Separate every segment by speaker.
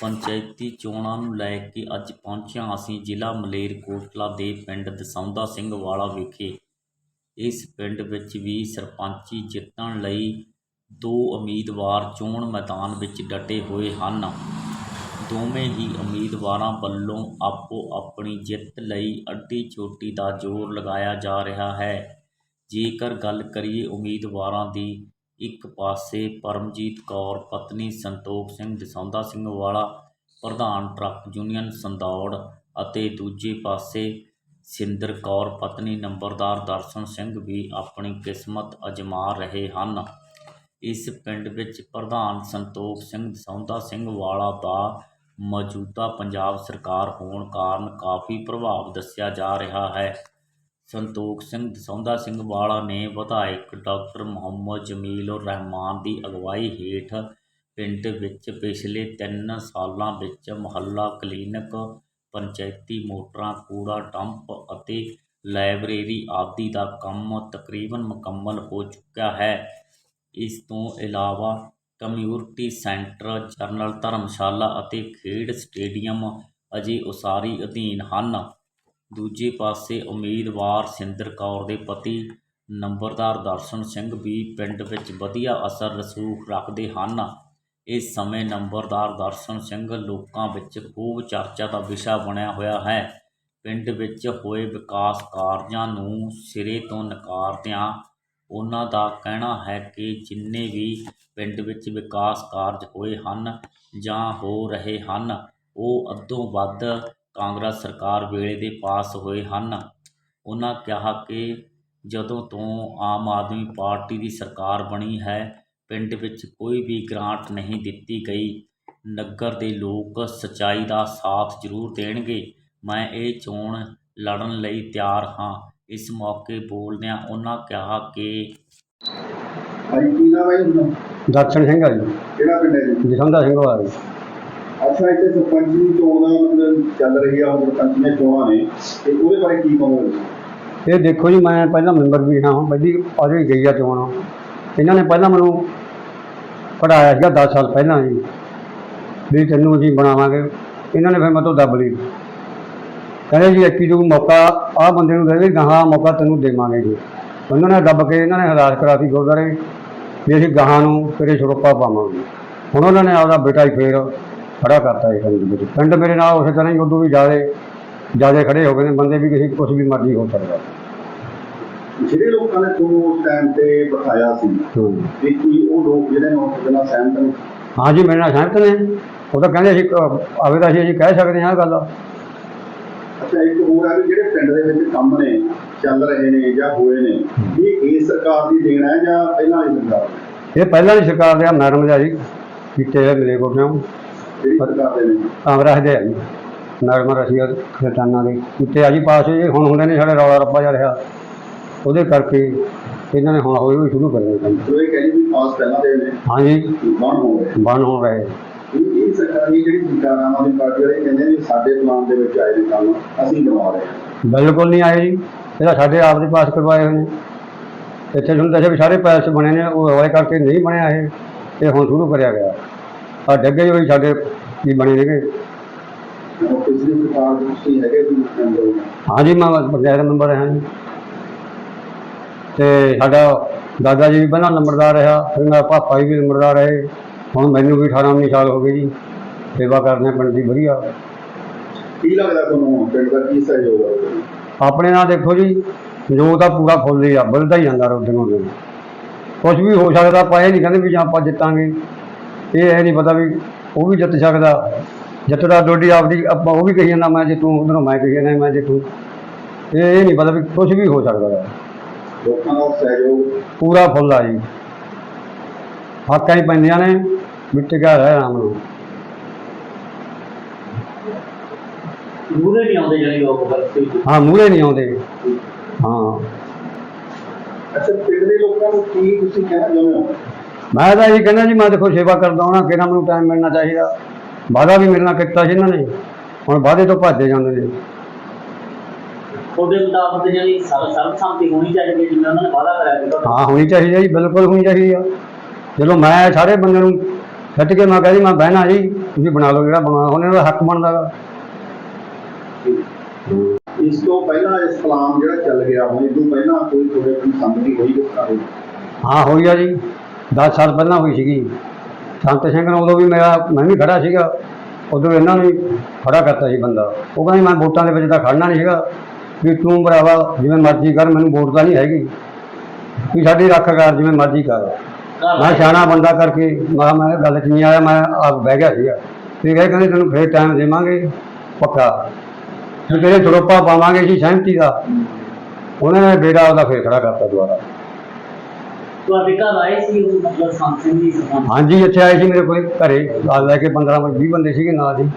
Speaker 1: ਪੰਚਾਇਤੀ ਚੋਣਾਂ ਨੂੰ ਲੈ ਕੇ ਅੱਜ ਪਹੁੰਚਿਆ ਅਸੀਂ ਜ਼ਿਲ੍ਹਾ ਮਲੇਰਕੋਟਲਾ ਦੇ ਪਿੰਡ ਦਸੌਂਦਾ ਸਿੰਘ ਵਾਲਾ ਵਿਖੇ। ਇਸ ਪਿੰਡ ਵਿੱਚ ਵੀ ਸਰਪੰਚੀ ਜਿੱਤਣ ਲਈ ਦੋ ਉਮੀਦਵਾਰ ਚੋਣ ਮੈਦਾਨ ਵਿੱਚ ਡਟੇ ਹੋਏ ਹਨ। ਦੋਵੇਂ ਹੀ ਉਮੀਦਵਾਰਾਂ ਵੱਲੋਂ ਆਪੋ ਆਪਣੀ ਜਿੱਤ ਲਈ ਅੱਡੀ ਚੋਟੀ ਦਾ ਜ਼ੋਰ ਲਗਾਇਆ ਜਾ ਰਿਹਾ ਹੈ। ਜੇਕਰ ਗੱਲ ਕਰੀਏ ਉਮੀਦਵਾਰਾਂ ਦੀ ਇੱਕ ਪਾਸੇ ਪਰਮਜੀਤ ਕੌਰ, ਪਤਨੀ ਸੰਤੋਖ ਸਿੰਘ ਦਸੌਂਦਾ ਸਿੰਘ ਵਾਲਾ, ਪ੍ਰਧਾਨ ਟਰੱਕ ਯੂਨੀਅਨ ਸੰਦੌੜ ਅਤੇ ਦੂਜੇ ਪਾਸੇ ਸਿੰਦਰ ਕੌਰ, ਪਤਨੀ ਨੰਬਰਦਾਰ ਦਰਸ਼ਨ ਸਿੰਘ ਵੀ ਆਪਣੀ ਕਿਸਮਤ ਅਜਮਾ ਰਹੇ ਹਨ। ਇਸ ਪਿੰਡ ਵਿੱਚ ਪ੍ਰਧਾਨ ਸੰਤੋਖ ਸਿੰਘ ਦਸੌਂਦਾ ਸਿੰਘ ਵਾਲਾ ਦਾ ਮੌਜੂਦਾ ਪੰਜਾਬ ਸਰਕਾਰ ਹੋਣ ਕਾਰਨ ਕਾਫੀ ਪ੍ਰਭਾਵ ਦੱਸਿਆ ਜਾ ਰਿਹਾ ਹੈ। ਸੰਤੋਖ ਸਿੰਘ ਦਸੌਂਦਾ ਸਿੰਘ ਵਾਲਾ ਨੇ ਵਿਧਾਇਕ ਡਾਕਟਰ ਮੁਹੰਮਦ ਜਮੀਲ ਰਹਿਮਾਨ ਦੀ ਅਗਵਾਈ ਹੇਠ ਪਿੰਡ ਵਿੱਚ ਪਿਛਲੇ 3 ਸਾਲਾਂ ਵਿੱਚ ਮੁਹੱਲਾ ਕਲੀਨਿਕ, ਪੰਚਾਇਤੀ ਮੋਟਰਾਂ, ਕੂੜਾ ਡੰਪ ਅਤੇ ਲਾਇਬ੍ਰੇਰੀ ਆਦਿ ਦਾ ਕੰਮ ਤਕਰੀਬਨ ਮੁਕੰਮਲ ਹੋ ਚੁੱਕਿਆ ਹੈ। ਇਸ ਤੋਂ ਇਲਾਵਾ ਕਮਿਊਨਿਟੀ ਸੈਂਟਰ ਜਨਰਲ ਧਰਮਸ਼ਾਲਾ ਅਤੇ ਖੇਡ ਸਟੇਡੀਅਮ ਅਜੇ ਉਸਾਰੀ ਅਧੀਨ ਹਨ। ਦੂਜੇ ਪਾਸੇ ਉਮੀਦਵਾਰ ਸਿੰਦਰ ਕੌਰ ਦੇ ਪਤੀ ਨੰਬਰਦਾਰ ਦਰਸ਼ਨ ਸਿੰਘ ਵੀ ਪਿੰਡ ਵਿੱਚ ਵਧੀਆ ਅਸਰ ਰਸੂਖ ਰੱਖਦੇ ਹਨ। ਇਸ ਸਮੇਂ ਨੰਬਰਦਾਰ ਦਰਸ਼ਨ ਸਿੰਘ ਲੋਕਾਂ ਵਿੱਚ ਖੂਬ ਚਰਚਾ ਦਾ ਵਿਸ਼ਾ ਬਣਿਆ ਹੋਇਆ ਹੈ। ਪਿੰਡ ਵਿੱਚ ਹੋਏ ਵਿਕਾਸ ਕਾਰਜਾਂ ਨੂੰ ਸਿਰੇ ਤੋਂ ਨਕਾਰਦਿਆਂ ਉਹਨਾਂ ਦਾ ਕਹਿਣਾ ਹੈ ਕਿ ਜਿੰਨੇ ਵੀ ਪਿੰਡ ਵਿੱਚ ਵਿਕਾਸ ਕਾਰਜ ਹੋਏ ਹਨ ਜਾਂ ਹੋ ਰਹੇ ਹਨ, ਉਹ ਅੱਧੋਂ ਵੱਧ ਕਾਂਗਰਸ ਸਰਕਾਰ ਵੇਲੇ ਦੇ ਪਾਸ ਹੋਏ ਹਨ। ਉਹਨਾਂ ਕਿਹਾ ਕਿ ਜਦੋਂ ਤੋਂ ਆਮ ਆਦਮੀ ਪਾਰਟੀ ਦੀ ਸਰਕਾਰ ਬਣੀ ਹੈ ਪਿੰਡ ਵਿੱਚ ਕੋਈ ਵੀ ਗ੍ਰਾਂਟ ਨਹੀਂ ਦਿੱਤੀ ਗਈ। ਨਗਰ ਦੇ ਲੋਕ ਸਚਾਈ ਦਾ ਸਾਥ ਜ਼ਰੂਰ ਦੇਣਗੇ। ਮੈਂ ਇਹ ਚੋਣ ਲੜਨ ਲਈ ਤਿਆਰ ਹਾਂ। ਇਸ ਮੌਕੇ ਬੋਲਦਿਆਂ ਉਹਨਾਂ ਕਿਹਾ ਕਿ
Speaker 2: ਹਾਂਜੀ ਕੀ ਨਾਮ ਹੈ ਜੀ?
Speaker 3: ਦਰਸ਼ਨ ਸਿੰਘ ਆ ਜੀ।
Speaker 2: ਕਿਹੜਾ ਪਿੰਡ ਹੈ ਜੀ?
Speaker 3: ਜਸਵੰਦਾ ਸਿੰਘ ਵਾਲਾ ਜੀ।
Speaker 2: ਅੱਛਾ ਇੱਥੇ ਸਰਪੰਚ ਦੀ ਚੋਣ ਦਾ ਮਤਲਬ ਚੱਲ ਰਹੀ ਆ ਹੁਣ ਸਰਪੰਚ ਨੇ ਚੋਣਾਂ ਨੇ? ਤੇ ਉਹਦੇ ਬਾਰੇ ਕੀ ਕਹੋਗੇ?
Speaker 3: ਇਹ ਦੇਖੋ ਜੀ, ਮੈਂ ਪਹਿਲਾਂ ਮੈਂਬਰ ਵੀ ਹਾਂ ਪਹਿਲੀ ਪਾਰੀ ਗਈ ਆ ਚੋਣ। ਇਹਨਾਂ ਨੇ ਪਹਿਲਾਂ ਮੈਨੂੰ ਪੜਾਇਆ ਸੀਗਾ 10 ਸਾਲ ਪਹਿਲਾਂ ਜੀ। ਵੀ ਤੈਨੂੰ ਅਸੀਂ ਬਣਾਵਾਂਗੇ। ਇਹਨਾਂ ਨੇ ਫਿਰ ਮੇਰੇ ਤੋਂ ਦੱਬ ਲਈ। ਕਹਿੰਦੇ ਜੀ ਇੱਕੀ ਜੋ ਮੌਕਾ, ਆਹ ਬੰਦੇ ਨੂੰ ਦੇ ਵੀ ਗਾਹਾਂ ਮੌਕਾ ਤੈਨੂੰ ਦੇਵਾਂਗੇ ਜੀ। ਉਹਨਾਂ ਨੇ ਦੱਬ ਕੇ ਇਹਨਾਂ ਨੇ ਹਦਾਇਤ ਕਰਾਤੀ ਗੁਰਦੁਆਰੇ। ਵੀ ਅਸੀਂ ਗਾਹਾਂ ਨੂੰ ਤੇਰੇ ਸਰੋਪਾ ਪਾਵਾਂਗੇ। ਹੁਣ ਉਹਨਾਂ ਨੇ ਆਪਦਾ ਬੇਟਾ ਹੀ ਫੇਰ ਖੜਾ ਕਰਤਾ ਇਹ ਪਿੰਡ ਵਿੱਚ। ਪਿੰਡ ਮੇਰੇ ਨਾਲ ਉਸੇ ਤਰ੍ਹਾਂ ਹੀ ਉਦੋਂ ਵੀ ਜ਼ਿਆਦੇ ਜ਼ਿਆਦਾ ਖੜੇ ਹੋ ਗਏ ਨੇ ਬੰਦੇ ਵੀ ਕਿਸੇ ਕੁਝ ਵੀ ਮਰਜ਼ੀ ਹੋ ਸਕਦਾ।
Speaker 2: ਜਿਹੜੇ ਲੋਕਾਂ ਨੇ ਤੁਹਾਨੂੰ ਉਸ ਟਾਈਮ ਤੇ ਬਿਠਾਇਆ ਸੀ
Speaker 3: ਹੂੰ।
Speaker 2: ਤੇ ਕੀ ਉਹ ਲੋਕ ਜਿਹੜੇ ਨੇ ਉਸ ਨਾਲ ਸਹਿਮਤ ਨੇ?
Speaker 3: ਹਾਂ ਜੀ ਮੇਰੇ ਨਾਲ ਸਹਿਮਤ ਨੇ। ਉਹ ਤਾਂ ਕਹਿੰਦੇ ਅਸੀਂ ਆਵੇ ਤਾਂ ਅਸੀਂ ਅਸੀਂ ਕਹਿ ਸਕਦੇ ਹਾਂ ਇਹ ਗੱਲ।
Speaker 2: ਅੱਛਾ ਇੱਕ ਹੋਰ ਹੈ ਵੀ ਜਿਹੜੇ ਪਿੰਡ ਦੇ ਵਿੱਚ ਕੰਮ ਨੇ ਚੱਲ ਰਹੇ ਨੇ ਜਾਂ ਹੋਏ ਨੇ ਇਹ ਇਸ ਸਰਕਾਰ ਦੀ ਦੇਣ ਹੈ ਜਾਂ ਪਹਿਲਾਂ ਵਾਲੀ ਸਰਕਾਰ?
Speaker 3: ਇਹ ਪਹਿਲਾਂ ਦੀ ਸਰਕਾਰ ਦੇ ਆ ਮੈਡਮ ਜੀ ਕੀਤੇ ਆ ਮਿਲੇ ਕੋਟਿਆਂ
Speaker 2: ਜਿਹੜੀ ਸਰਕਾਰ ਦੇ ਨੇ
Speaker 3: ਕਾਂਗਰਸ ਦੇ ਆ ਜੀ ਮੈਡਮ ਰਸੀਆ ਖਜ਼ਾਨਾ ਦੇ। ਕੀਤੇ ਆ ਜੀ ਪਾਸ ਇਹ ਹੁਣ ਹੁੰਦੇ ਨੇ ਸਾਡੇ ਰੌਲਾ ਰੱਪਾ ਜਿਹਾ ਰਿਹਾ। ਉਹਦੇ ਕਰਕੇ ਇਹਨਾਂ ਨੇ ਹੁਣ ਹੋਏ ਵੀ ਸ਼ੁਰੂ ਕਰਨੇ ਕੰਮ।
Speaker 2: ਉਹ ਇਹ ਕਹਿੰਦੇ ਵੀ ਪਾਸ ਪਹਿਲਾਂ ਦੇ ਨੇ।
Speaker 3: ਹਾਂ ਜੀ
Speaker 2: ਗਏ।
Speaker 3: ਬਣ ਹੋ ਰਹੇ
Speaker 2: ਇਹ ਇਹ ਸਰਕਾਰ ਦੀ ਜਿਹੜੀ ਸਰਕਾਰ ਆਮ ਆਦਮੀ ਪਾਰਟੀ ਵਾਲੇ ਕਹਿੰਦੇ ਨੇ ਵੀ ਸਾਡੇ ਪਲਾਨ ਦੇ ਵਿੱਚ ਆਏ ਨੇ ਕੰਮ। ਅਸੀਂ ਕਰਵਾ ਰਹੇ ਹਾਂ।
Speaker 3: ਬਿਲਕੁਲ ਨਹੀਂ ਆਏ ਜੀ। ਇਹਦਾ ਸਾਡੇ ਆਪ ਦੇ ਪਾਸ ਕਰਵਾਏ ਹੋਏ ਨੇ। ਇੱਥੇ ਤੁਹਾਨੂੰ ਦੱਸਿਆ ਵੀ ਸਾਰੇ ਪੈਸੇ ਬਣੇ ਨੇ। ਉਹ ਹੋਏ ਕਰਕੇ ਨਹੀਂ ਬਣਿਆ ਇਹ। ਇਹ ਹੁਣ ਸ਼ੁਰੂ ਕਰਿਆ ਗਿਆ। ਆ ਡੱਗੇ ਹੋਈ ਸਾਡੇ ਕੀ ਬਣੇ ਨੇਗੇ
Speaker 2: ਉਹ ਪਿਛਲੀ ਸਰਕਾਰ ਦੇ ਤੁਸੀਂ ਹੈਗੇ ਸੀ ਮੈਂਬਰ
Speaker 3: ਹਾਂ ਜੀ ਮੈਂ ਪੰਚਾਇਤ ਮੈਂਬਰ ਹਾਂ ਜੀ। ਤੇ ਸਾਡਾ ਦਾਦਾ ਜੀ ਵੀ ਪਹਿਲਾਂ ਨੰਬਰਦਾਰ ਰਿਹਾ ਫਿਰ ਮੇਰਾ ਪਾਪਾ ਜੀ ਵੀ ਨੰਬਰਦਾਰ ਰਹੇ। ਹੁਣ ਮੈਨੂੰ ਵੀ 18 19 ਸਾਲ ਹੋ ਗਏ ਜੀ। ਸੇਵਾ ਕਰਦੇ ਹਾਂ ਪਿੰਡ ਦੀ ਵਧੀਆ।
Speaker 2: ਕੀ ਲੱਗਦਾ ਤੁਹਾਨੂੰ ਪਿੰਡ ਦਾ ਕੀ ਸਹਿਯੋਗ ਹੈ
Speaker 3: ਆਪਣੇ ਨਾਲ ਦੇਖੋ ਜੀ ਜੋ ਤਾਂ ਪੂਰਾ ਫੁੱਲ ਹੀ ਆ ਬਲਦਾ ਹੀ ਜਾਂਦਾ ਰੋਦੇ ਨੂੰ। ਕੁਝ ਵੀ ਹੋ ਸਕਦਾ ਆਪਾਂ ਇਹ ਨਹੀਂ ਕਹਿੰਦੇ ਵੀ ਜਾਂ ਆਪਾਂ ਜਿੱਤਾਂਗੇ। ਇਹ ਇਹ ਨਹੀਂ ਪਤਾ ਵੀ ਉਹ ਵੀ ਜਿੱਤ ਸਕਦਾ। ਜਿੱਤਦਾ ਡੋਡੀ ਆਪਦੀ ਆਪਾਂ ਉਹ ਵੀ ਕਹੀ ਜਾਂਦਾ ਮੈਂ ਜਿੱਤੂ ਉਧਰੋਂ ਮੈਂ ਕਹੀ ਜਾਂਦਾ ਮੈਂ ਜਿੱਤੂ। ਇਹ ਇਹ ਨਹੀਂ ਪਤਾ ਵੀ ਕੁਝ ਵੀ ਹੋ ਸਕਦਾ ਹੈ।
Speaker 2: ਲੋਕਾਂ ਦਾ ਸਹਿਯੋਗ।
Speaker 3: ਪੂਰਾ ਫੁੱਲ ਆ ਜੀ। ਹੱਕਾਂ ਹੀ ਪੈਂਦੀਆਂ ਨੇ ਮਿੱਟੀ ਘਰ ਹੈ ਆਰਾਮ ਨੂੰ
Speaker 1: ਮੂਰੇ ਨਹੀਂ ਆਉਂਦੇ ਜਿਹੜੇ ਲੋਕ
Speaker 3: ਹਾਂ ਮੂਹਰੇ ਨਹੀਂ ਆਉਂਦੇ। ਹਾਂ।
Speaker 2: ਅੱਛਾ ਪਿੰਡ ਦੇ ਲੋਕਾਂ ਨੂੰ ਕੀ ਤੁਸੀਂ ਕਹਿਣਾ ਚਾਹੁੰਦੇ ਹੋ?
Speaker 3: ਮੈਂ ਤਾਂ ਇਹ ਕਹਿੰਦਾ ਜੀ ਮੈਂ ਦੇਖੋ ਸੇਵਾ ਕਰਦਾ ਹਾਂ ਕਿਹਨਾਂ ਮੈਨੂੰ ਟਾਈਮ ਮਿਲਣਾ ਚਾਹੀਦਾ। ਵਾਅਦਾ ਵੀ ਨਾਲ ਕੀਤਾ ਸੀ ਇਹਨਾਂ ਨੇ। ਹੁਣ ਵਾਅਦੇ ਤੋਂ ਭੱਜੇ ਜਾਂਦੇ ਨੇ।
Speaker 1: ਉਹਦੇ ਮੁਤਾਬਕ ਜਿਹੜੀ ਸਰਵ ਸਰਬਸੰਮਤੀ ਹੋਣੀ ਚਾਹੀਦੀ ਹੈ ਜਿਵੇਂ ਉਹਨਾਂ ਨੇ ਵਾਅਦਾ ਕਰਿਆ ਸੀ
Speaker 3: ਹਾਂ ਹੋਣੀ ਚਾਹੀਦੀ ਹੈ ਜੀ ਬਿਲਕੁਲ ਹੋਣੀ ਚਾਹੀਦੀ ਆ। ਚਲੋ ਮੈਂ ਸਾਰੇ ਬੰਦੇ ਨੂੰ ਖਿੱਚ ਕੇ ਮੈਂ ਕਹਿੰਦੀ ਮੈਂ ਬਹਿਣਾ ਜੀ ਤੁਸੀਂ ਬਣਾ ਲਓ ਜਿਹੜਾ ਬਣਾਉਣਾ ਉਹਨਾਂ ਦਾ ਹੱਕ ਬਣਦਾ ਗਾ।
Speaker 2: ਇਸ ਤੋਂ ਪਹਿਲਾਂ ਇਸ ਕਲਾਮ ਜਿਹੜਾ ਚੱਲ ਗਿਆ ਹੁਣ ਇਹ ਤੋਂ ਪਹਿਲਾਂ ਕੋਈ ਤੁਹਾਡੇ ਕੋਈ ਸੰਮਤੀ ਹੋਈ ਬਾਰੇ?
Speaker 3: ਹਾਂ ਹੋਈ ਆ ਜੀ। 10 ਸਾਲ ਪਹਿਲਾਂ ਹੋਈ ਸੀਗੀ। ਸੰਤ ਸਿੰਘ ਨੂੰ ਉਦੋਂ ਵੀ ਮੇਰਾ, ਮੈਂ ਵੀ ਖੜਾ ਸੀਗਾ। ਉਦੋਂ ਇਹਨਾਂ ਨੇ ਖੜਾ ਕਰਤਾ ਸੀ ਬੰਦਾ। ਉਹ ਕਹਿੰਦੇ, ਮੈਂ ਵੋਟਾਂ ਦੇ ਵਿੱਚ ਤਾਂ ਖੜਨਾ ਨਹੀਂ ਸੀਗਾ। ਵੀ ਤੂੰ ਭਰਾਵਾ, ਜਿਵੇਂ ਮਰਜ਼ੀ ਕਰ, ਮੈਨੂੰ ਵੋਟ ਤਾਂ ਨਹੀਂ ਹੈਗੀ। ਵੀ ਸਾਡੀ ਰੱਖ ਕਰ, ਜਿਵੇਂ ਮਰਜ਼ੀ ਕਰ। ਮੈਂ ਸਿਆਣਾ ਬੰਦਾ ਕਰਕੇ, ਮੈਂ ਮੈਂ ਗੱਲ 'ਚ ਨਹੀਂ ਆਇਆ, ਮੈਂ ਆਪ ਬਹਿ ਗਿਆ ਸੀਗਾ। ਤੇ ਕਹੇ ਕਹਿੰਦੇ, ਤੈਨੂੰ ਫੇਰ ਟਾਈਮ ਦੇਵਾਂਗੇ, ਪੱਕਾ। ਫਿਰ ਤੇਰੇ ਸਰੋਪਾ ਪਾਵਾਂਗੇ ਜੀ ਸਹਿਮਤੀ ਦਾ। ਉਹਨਾਂ ਨੇ ਬੇੜਾ ਉਹਦਾ ਫੇਰ ਖੜਾ ਕਰਤਾ ਦੁਬਾਰਾ।
Speaker 4: ਤੁਹਾਡੇ ਘਰ ਆਏ ਸੀ ਉਹ ਮਤਲਬ ਸੰਤ ਸਿੰਘ ਜੀ ਸਰਪੰਚ
Speaker 3: ਹਾਂਜੀ ਇੱਥੇ ਆਏ ਸੀ ਮੇਰੇ ਕੋਲ ਘਰੇ ਨਾਲ ਲੈ ਕੇ 15 20 ਬੰਦੇ ਸੀਗੇ ਨਾਲ ਜੀ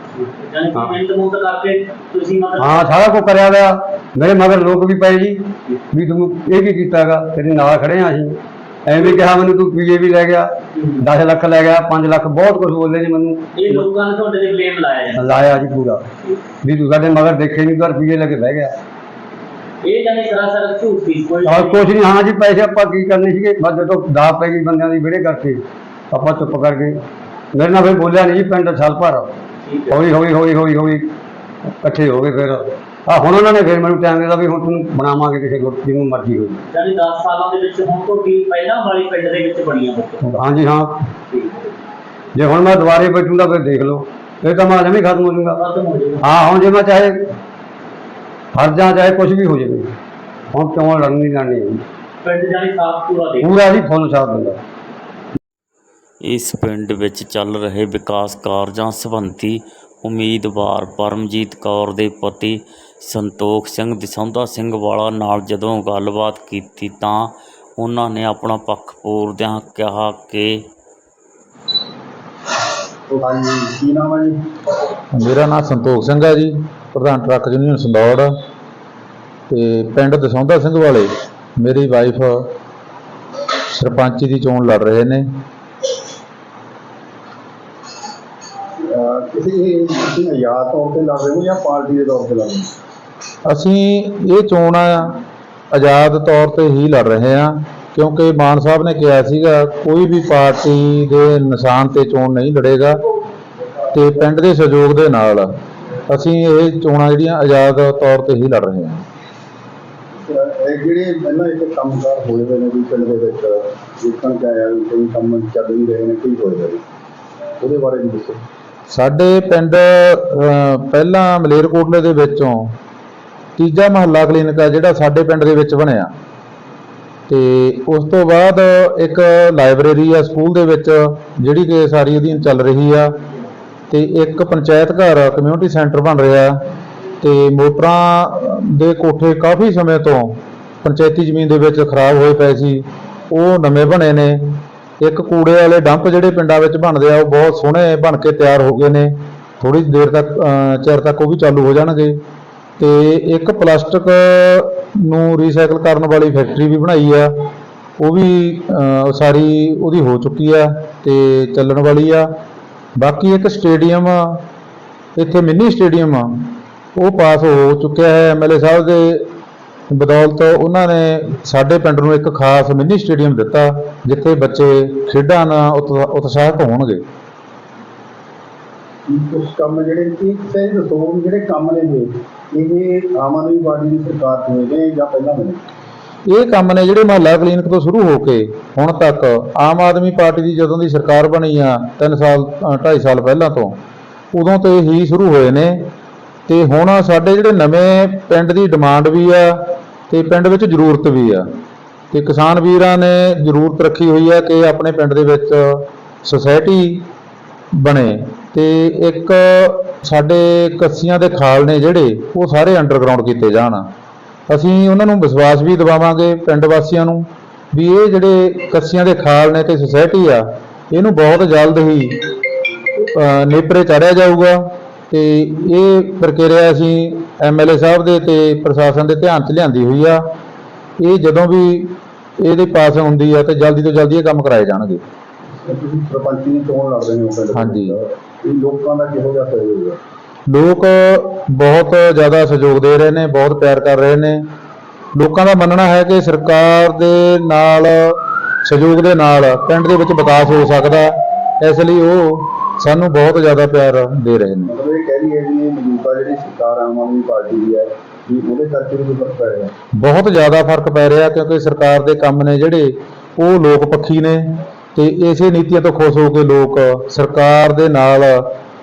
Speaker 4: ਜਾਨੀ ਕਿ
Speaker 3: ਹਾਂ।
Speaker 4: ਮਿੰਟ ਮੁੰਟ ਕਰਕੇ ਤੁਸੀਂ ਮਤਲਬ
Speaker 3: ਹਾਂ ਸਾਰਾ ਕੁਝ ਕਰਿਆ ਹੋਇਆ। ਮੇਰੇ ਮਗਰ ਲੋਕ ਵੀ ਪਏ ਜੀ। ਵੀ ਤੂੰ ਇਹ ਕੀ ਕੀਤਾਗਾ ਤੇਰੇ ਨਾਲ ਖੜੇ ਆ ਅਸੀਂ। ਐਵੇਂ ਵੀ ਕਿਹਾ ਮੈਨੂੰ ਤੂੰ ਪੀਏ ਵੀ ਲੈ ਗਿਆ 10 ਲੱਖ ਲੈ ਗਿਆ 5 ਲੱਖ ਬਹੁਤ ਕੁਝ ਬੋਲਦੇ ਜੀ ਮੈਨੂੰ।
Speaker 4: ਇਹ ਲੋਕਾਂ ਨੇ ਤੁਹਾਡੇ ਤੇ ਬਲੇਮ ਲਾਇਆ ਹੈ
Speaker 3: ਲਾਇਆ ਜੀ ਪੂਰਾ। ਵੀ ਤੂੰ ਸਾਡੇ ਮਗਰ ਦੇਖੇ ਨਹੀਂ ਘਰ ਪੀਏ ਲੈ ਕੇ ਬਹਿ ਗਿਆ।
Speaker 4: ਇਹ ਜਾਨੀ ਸਰਾਸਰ ਝੂਠ ਸੀ ਕੋਈ
Speaker 3: ਔਰ ਕੁਛ ਨਹੀਂ ਹਾਂ ਜੀ ਪੈਸੇ ਆਪਾਂ ਕੀ ਕਰਨੇ ਸੀਗੇ? ਬਸ ਜਦੋਂ ਦਾਅ ਪੈ ਗਈ ਬੰਦਿਆਂ ਦੀ ਵਿੜੇ ਕਰਕੇ ਆਪਾਂ ਚੁੱਪ ਕਰਕੇ ਮੇਰੇ ਨਾਲ ਫਿਰ ਬੋਲਿਆ ਨਹੀਂ ਜੀ ਪਿੰਡ ਸਾਲ ਭਰ।
Speaker 4: ਠੀਕ ਹੈ।
Speaker 3: ਹੌਲੀ ਹੌਲੀ ਹੌਲੀ ਹੌਲੀ ਹੌਲੀ ਇਕੱਠੇ ਹੋ ਗਏ ਫਿਰ। ਆ ਹੁਣ ਉਹਨਾਂ ਨੇ ਫਿਰ ਮੈਨੂੰ ਟਾਈਮ ਦਿੱਤਾ ਵੀ ਹੁਣ ਤੈਨੂੰ ਬਣਾਵਾਂਗੇ ਕਿਸੇ ਗੁੱਟ ਜਿਹਨੂੰ ਮਰਜ਼ੀ ਹੋਈ
Speaker 4: ਜਾਨੀ 10 ਸਾਲਾਂ ਦੇ ਵਿੱਚ ਹੁਣ ਤੁਹਾਡੀ ਪਹਿਲਾਂ ਵਾਲੀ ਪਿੰਡ ਦੇ ਵਿੱਚ ਬਣੀਆਂ ਹੋਈਆਂ
Speaker 3: ਹਾਂਜੀ ਹਾਂ
Speaker 4: ਠੀਕ ਹੈ।
Speaker 3: ਜੇ ਹੁਣ ਮੈਂ ਦੁਬਾਰੇ ਬੈਠੂੰਗਾ ਫਿਰ ਦੇਖ ਲਓ। ਫਿਰ ਤਾਂ ਮੈਂ ਜਮੀ ਖਤਮ ਹੋ ਜਾਊਗਾ।
Speaker 4: ਖਤਮ ਹੋ ਜਾਏਗਾ
Speaker 3: ਹਾਂ ਹੁਣ ਜੇ ਮੈਂ ਚਾਹੇ ਹਰ ਜਾਂ ਚਾਹੇ ਕੁਝ ਵੀ ਹੋ ਜਾਵੇ। ਹੁਣ ਕਿਉਂ ਲੜਨੀ ਲੜਨੀ ਹੈ।
Speaker 4: ਪਿੰਡ ਜਾਨੀ ਸਾਫ਼ ਪੂਰਾ ਦੇ
Speaker 3: ਪੂਰਾ ਜੀ ਫੁੱਲ ਸਾਥ ਦਿੰਦਾ।
Speaker 1: ਇਸ ਪਿੰਡ ਵਿੱਚ ਚੱਲ ਰਹੇ ਵਿਕਾਸ ਕਾਰਜਾਂ ਸੰਬੰਧੀ ਉਮੀਦਵਾਰ ਪਰਮਜੀਤ ਕੌਰ ਦੇ ਪਤੀ ਸੰਤੋਖ ਸਿੰਘ ਦਸੌਂਦਾ ਸਿੰਘ ਵਾਲਾ ਨਾਲ ਜਦੋਂ ਗੱਲਬਾਤ ਕੀਤੀ ਤਾਂ ਉਹਨਾਂ ਨੇ ਆਪਣਾ ਪੱਖ ਪੂਰਦਿਆਂ ਕਿਹਾ ਕਿ
Speaker 2: ਹਾਂਜੀ ਕੀ ਨਾਮ ਹੈ ਜੀ?
Speaker 5: ਮੇਰਾ ਨਾਮ ਸੰਤੋਖ ਸਿੰਘ ਹੈ ਜੀ। ਪ੍ਰਧਾਨ ਟਰੱਕ ਯੂਨੀਅਨ ਸੰਦੌੜ ਤੇ ਪਿੰਡ ਦਸੌਂਦਾ ਸਿੰਘ ਵਾਲੇ ਮੇਰੀ ਵਾਈਫ ਸਰਪੰਚੀ ਦੀ ਚੋਣ ਲੜ ਰਹੇ ਨੇ।
Speaker 2: ਅਹ ਕਿਸੇ ਤੁਸੀਂ ਆਜ਼ਾਦ ਤੌਰ ਤੇ ਲੜ ਰਹੇ ਹੋ ਜਾਂ ਪਾਰਟੀ ਦੇ ਤੌਰ ਤੇ ਲੜ ਰਹੇ ਹੋ?
Speaker 5: ਅਸੀਂ ਇਹ ਚੋਣ ਆ ਆਜ਼ਾਦ ਤੌਰ ਤੇ ਹੀ ਲੜ ਰਹੇ ਹਾਂ ਕਿਉਂਕਿ ਮਾਨ ਸਾਹਿਬ ਨੇ ਕਿਹਾ ਸੀਗਾ ਕੋਈ ਵੀ ਪਾਰਟੀ ਦੇ ਨਿਸ਼ਾਨ ਤੇ ਚੋਣ ਨਹੀਂ ਲੜੇਗਾ ਤੇ ਪਿੰਡ ਦੇ ਸਹਿਯੋਗ ਦੇ ਨਾਲ ਅਸੀਂ ਇਹ ਚੋਣਾਂ ਜਿਹੜੀਆਂ ਆਜ਼ਾਦ ਤੌਰ ਤੇ ਹੀ ਲੜ ਰਹੇ ਹਾਂ।
Speaker 2: ਇਹ ਜਿਹੜੇ ਪਹਿਲਾਂ ਇੱਥੇ ਕੰਮਕਾਰ ਹੋਏ ਹੋਏ ਨੇ ਵੀ ਪਿੰਡ ਦੇ ਵਿੱਚ ਦੇਖਣ ਚ ਆਇਆ ਵੀ ਕਈ ਕੰਮ ਚੱਲ ਵੀ ਰਹੇ ਨੇ ਕੀ ਹੋਏ ਨੇ। ਉਹਦੇ ਬਾਰੇ ਵੀ ਦੱਸੋ।
Speaker 5: ਸਾਡੇ ਪਿੰਡ ਪਹਿਲਾਂ ਮਲੇਰਕੋਟਲੇ ਦੇ ਵਿੱਚੋਂ ਤੀਜਾ ਮਹੱਲਾ ਕਲੀਨਿਕ ਆ ਜਿਹੜਾ ਸਾਡੇ ਪਿੰਡ ਦੇ ਵਿੱਚ ਬਣਿਆ। ਤੇ ਉਸ ਤੋਂ ਬਾਅਦ ਇੱਕ ਲਾਇਬ੍ਰੇਰੀ ਆ ਸਕੂਲ ਦੇ ਵਿੱਚ ਜਿਹੜੀ ਕਿ ਸਾਰੀ ਅਧੀਨ ਚੱਲ ਰਹੀ ਆ। ਤੇ ਇੱਕ ਪੰਚਾਇਤ ਘਰ ਕਮਿਊਨਿਟੀ ਸੈਂਟਰ ਬਣ ਰਿਹਾ ਤੇ ਮੋਟਰਾਂ ਦੇ ਕੋਠੇ ਕਾਫੀ ਸਮੇਂ ਤੋਂ ਪੰਚਾਇਤੀ ਜ਼ਮੀਨ ਦੇ ਵਿੱਚ ਖਰਾਬ ਹੋਏ ਪਏ ਸੀ। ਉਹ ਨਵੇਂ ਬਣੇ ਨੇ। ਇੱਕ ਕੂੜੇ ਵਾਲੇ ਡੰਪ ਜਿਹੜੇ ਪਿੰਡਾਂ ਵਿੱਚ ਬਣਦੇ ਆ, ਉਹ ਬਹੁਤ ਸੋਹਣੇ ਬਣ ਕੇ ਤਿਆਰ ਹੋ ਗਏ ਨੇ। ਥੋੜੀ ਦੇਰ ਤੱਕ ਚਿਰ ਤੱਕ ਉਹ ਵੀ ਚਾਲੂ ਹੋ ਜਾਣਗੇ। ਤੇ ਇੱਕ ਪਲਾਸਟਿਕ ਨੂੰ ਰੀਸਾਈਕਲ ਕਰਨ ਵਾਲੀ ਫੈਕਟਰੀ ਵੀ ਬਣਾਈ ਆ। ਉਹ ਵੀ ਸਾਰੀ ਉਹਦੀ ਹੋ ਚੁੱਕੀ ਆ ਤੇ ਚੱਲਣ ਵਾਲੀ ਆ। ਬਾਕੀ ਇੱਕ ਸਟੇਡੀਅਮ ਆ, ਇੱਥੇ ਮਿੰਨੀ ਸਟੇਡੀਅਮ ਆ, ਉਹ ਪਾਸ ਹੋ ਚੁੱਕਿਆ ਹੈ ਐਮਐਲਏ ਸਾਹਿਬ ਦੇ ਬਦੌਲਤ। ਉਹਨਾਂ ਨੇ ਸਾਡੇ ਪਿੰਡ ਨੂੰ ਇੱਕ ਖਾਸ ਮਿੰਨੀ ਸਟੇਡੀਅਮ ਦਿੱਤਾ, ਜਿੱਥੇ ਬੱਚੇ ਖੇਡਾਂ ਨਾਲ ਉਤਸਾ- ਉਤਸ਼ਾਹਿਤ ਹੋਣਗੇ।
Speaker 2: ਕੁਝ ਕੰਮ ਜਿਹੜੇ ਕੀ ਸਹੀ ਦੱਸੋ ਜਿਹੜੇ ਕੰਮ ਨੇ ਇਹ ਆਮ ਆਦਮੀ ਪਾਰਟੀ ਦੀ ਸਰਕਾਰ ਤੋਂ ਜਾਂ ਪਹਿਲਾਂ ਹੋਏ
Speaker 5: ਇਹ ਕੰਮ ਨੇ ਜਿਹੜੇ ਮਹੱਲਾ ਕਲੀਨਿਕ ਤੋਂ ਸ਼ੁਰੂ ਹੋ ਕੇ ਹੁਣ ਤੱਕ ਆਮ ਆਦਮੀ ਪਾਰਟੀ ਦੀ ਜਦੋਂ ਦੀ ਸਰਕਾਰ ਬਣੀ ਆ 3 ਸਾਲ 2.5 ਸਾਲ ਪਹਿਲਾਂ ਤੋਂ, ਉਦੋਂ ਤੋਂ ਹੀ ਸ਼ੁਰੂ ਹੋਏ ਨੇ। ਤੇ ਹੁਣ ਸਾਡੇ ਜਿਹੜੇ ਨਵੇਂ ਪਿੰਡ ਦੀ ਡਿਮਾਂਡ ਵੀ ਆ ਤੇ ਪਿੰਡ ਵਿੱਚ ਜ਼ਰੂਰਤ ਵੀ ਆ। ਤੇ ਕਿਸਾਨ ਵੀਰਾਂ ਨੇ ਜ਼ਰੂਰਤ ਰੱਖੀ ਹੋਈ ਆ ਕਿ ਆਪਣੇ ਪਿੰਡ ਦੇ ਵਿੱਚ ਸੁਸਾਇਟੀ ਬਣੇ। ਤੇ ਇੱਕ ਸਾਡੇ ਕੱਸੀਆਂ ਦੇ ਖਾਲ ਨੇ ਜਿਹੜੇ, ਉਹ ਸਾਰੇ ਅੰਡਰਗਰਾਉਂਡ ਕੀਤੇ ਜਾਣ। ਅਸੀਂ ਉਹਨਾਂ ਨੂੰ ਵਿਸ਼ਵਾਸ ਵੀ ਦਿਵਾਵਾਂਗੇ ਪਿੰਡ ਵਾਸੀਆਂ ਨੂੰ ਵੀ ਇਹ ਜਿਹੜੇ ਕੱਸੀਆਂ ਦੇ ਖਾਲ ਨੇ ਤੇ ਸੁਸਾਇਟੀ ਆ ਇਹਨੂੰ ਬਹੁਤ ਜਲਦ ਹੀ ਨੇਪਰੇ ਚਾੜਿਆ ਜਾਊਗਾ ਤੇ ਇਹ ਪ੍ਰਕਿਰਿਆ ਅਸੀਂ ਐਮਐਲਏ ਸਾਹਿਬ ਦੇ ਤੇ ਪ੍ਰਸ਼ਾਸਨ ਦੇ ਧਿਆਨ 'ਚ ਲਿਆਂਦੀ ਹੋਈ ਆ। ਇਹ ਜਦੋਂ ਵੀ ਇਹਦੇ ਪਾਸ ਹੁੰਦੀ ਆ ਤੇ ਜਲਦੀ ਤੋਂ ਜਲਦੀ ਇਹ ਕੰਮ ਕਰਾਏ ਜਾਣਗੇ।
Speaker 2: ਤੇ ਤੁਸੀਂ ਸਰਪੰਚੀ ਦੀ ਚੋਣ ਲੜ ਰਹੇ ਹੋ ਪਿੰਡ ਦੇ
Speaker 5: ਹਾਂਜੀ।
Speaker 2: ਇਹ ਲੋਕਾਂ ਦਾ ਕਿਹੋ ਜਿਹਾ ਸਹਿਯੋਗ ਹੈ
Speaker 5: ਲੋਕ ਬਹੁਤ ਜ਼ਿਆਦਾ ਸਹਿਯੋਗ ਦੇ ਰਹੇ ਨੇ ਬਹੁਤ ਪਿਆਰ ਕਰ ਰਹੇ ਨੇ। ਲੋਕਾਂ ਦਾ ਮੰਨਣਾ ਹੈ ਕਿ ਸਰਕਾਰ ਦੇ ਨਾਲ ਸਹਿਯੋਗ ਦੇ ਨਾਲ ਪਿੰਡ ਦੇ ਵਿੱਚ ਵਿਕਾਸ ਹੋ ਸਕਦਾ ਹੈ। ਇਸ ਲਈ ਉਹ ਸਾਨੂੰ ਬਹੁਤ ਜ਼ਿਆਦਾ ਪਿਆਰ ਦੇ ਰਹੇ ਨੇ।
Speaker 2: ਮਤਲਬ ਇਹ ਕਹਿ ਲਈਏ ਵੀ ਇਹ ਮੌਜੂਦਾ ਜਿਹੜੀ ਸਰਕਾਰ ਆਮ ਆਦਮੀ ਪਾਰਟੀ ਦੀ ਹੈ ਵੀ ਉਹਦੇ ਕਰਕੇ ਵੀ ਕੋਈ ਫ਼ਰਕ ਪੈ ਰਿਹਾ।
Speaker 5: ਬਹੁਤ ਜ਼ਿਆਦਾ ਫ਼ਰਕ ਪੈ ਰਿਹਾ ਕਿਉਂਕਿ ਸਰਕਾਰ ਦੇ ਕੰਮ ਨੇ ਜਿਹੜੇ ਉਹ ਲੋਕ ਪੱਖੀ ਨੇ ਤੇ ਇਸੇ ਨੀਤੀਆਂ ਤੋਂ ਖੁਸ਼ ਹੋ ਕੇ ਲੋਕ ਸਰਕਾਰ ਦੇ ਨਾਲ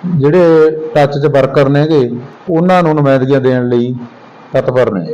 Speaker 5: ਜਿਹੜੇ ਟੱਚ 'ਚ ਵਰਕਰ ਨੇਗੇ ਉਹਨਾਂ ਨੂੰ ਨੁਮਾਇੰਦਗੀਆਂ ਦੇਣ ਲਈ ਤਤਪਰ ਨੇ।